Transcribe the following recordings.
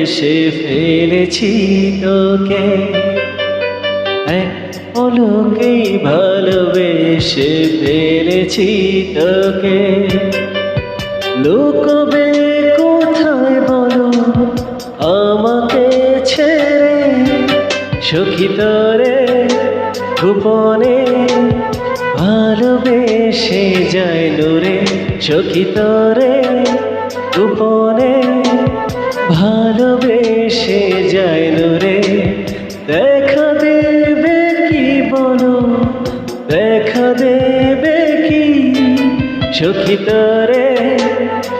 ভালোবেসে ফেলেছি তোকে। এক অলোকে ভালোবেসে ফেলেছি তোকে। লুকবে কোথায় বলো আমাকে ছেড়ে? সখী তরে গোপনে ভালোবেসে যায় নূরে। সখী তরে গোপনে ভালোবেসে দেখা দেবে কি? সখী তরে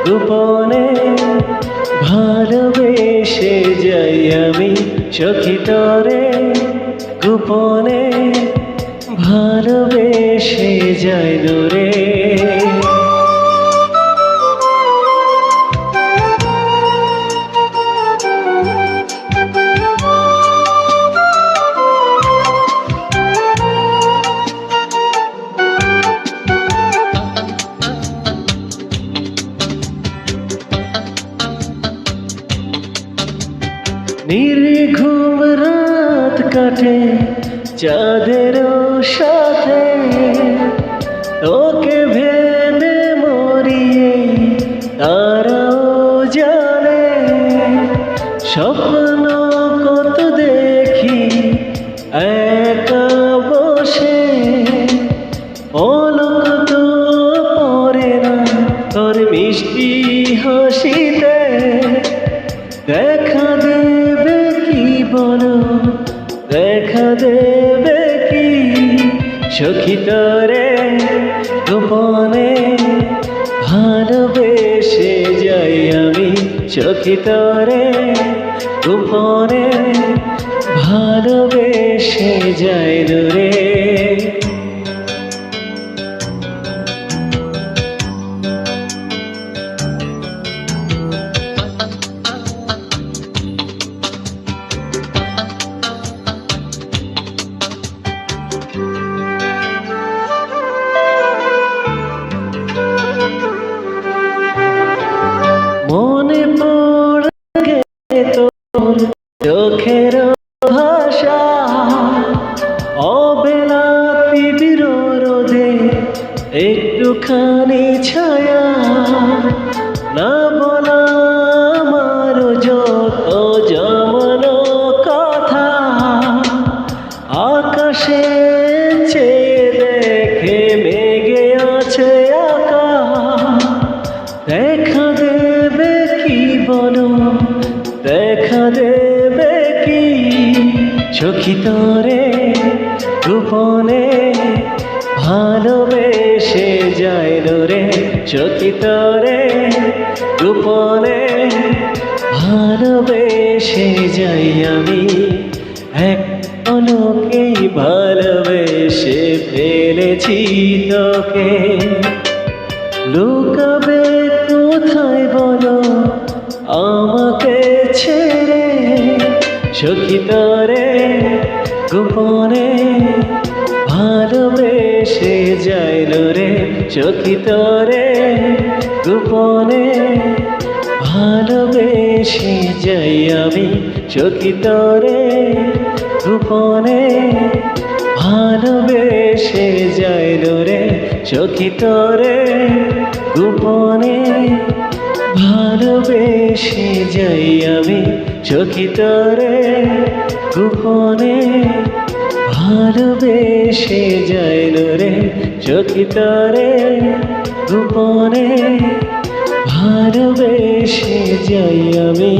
গোপনে ভালোবেসে যাই আমি। সখী তরে গোপনে ভালোবেসে যাই রে নির্ঘুম রাত কাটে, চাঁদের সাথে তোকে ভেবে মরিয়ে তারাও জানে। স্বপ্ন কত দেখি, একা বসে। পলক তো পরে না তোর মিষ্টি হাসিতে, দেখা দেবে কি দেখা দেবে কি? সখী তরে, গোপনে ভালোবেসে যাই আমি। সখী তরে, গোপনে ভালোবেসে যাই রে একটুখানি ছায়া, না বলা আমার যত জমানো কথা, আকাশে চেয়ে দেখে মেঘে আছে আকাশ। দেখা দেবে কি বলো, দেখা দেবে কি? সখী তরে গোপনে ভালোবেসে যায় রে সখী তরে, গোপনে ভালোবেসে যাই আমি। এক অলোকেই ভালোবেসে ফেলেছি তোকে। লুকাবে কোথায় বলো? আমাকে ছেড়ে সখী তরে, গোপনে ভালোবেসে যাইল রে। সখী তরে গোপনে ভালোবেসে যাই আমি সখী তরে গোপনে ভালোবেসে যাইল রে সখী তরে গোপনে ভালোবেসে যাই আমি সখী তরে গোপনে ভালোবেসে যায় রে সখী তরে গোপনে ভালোবেসে যাই আমি।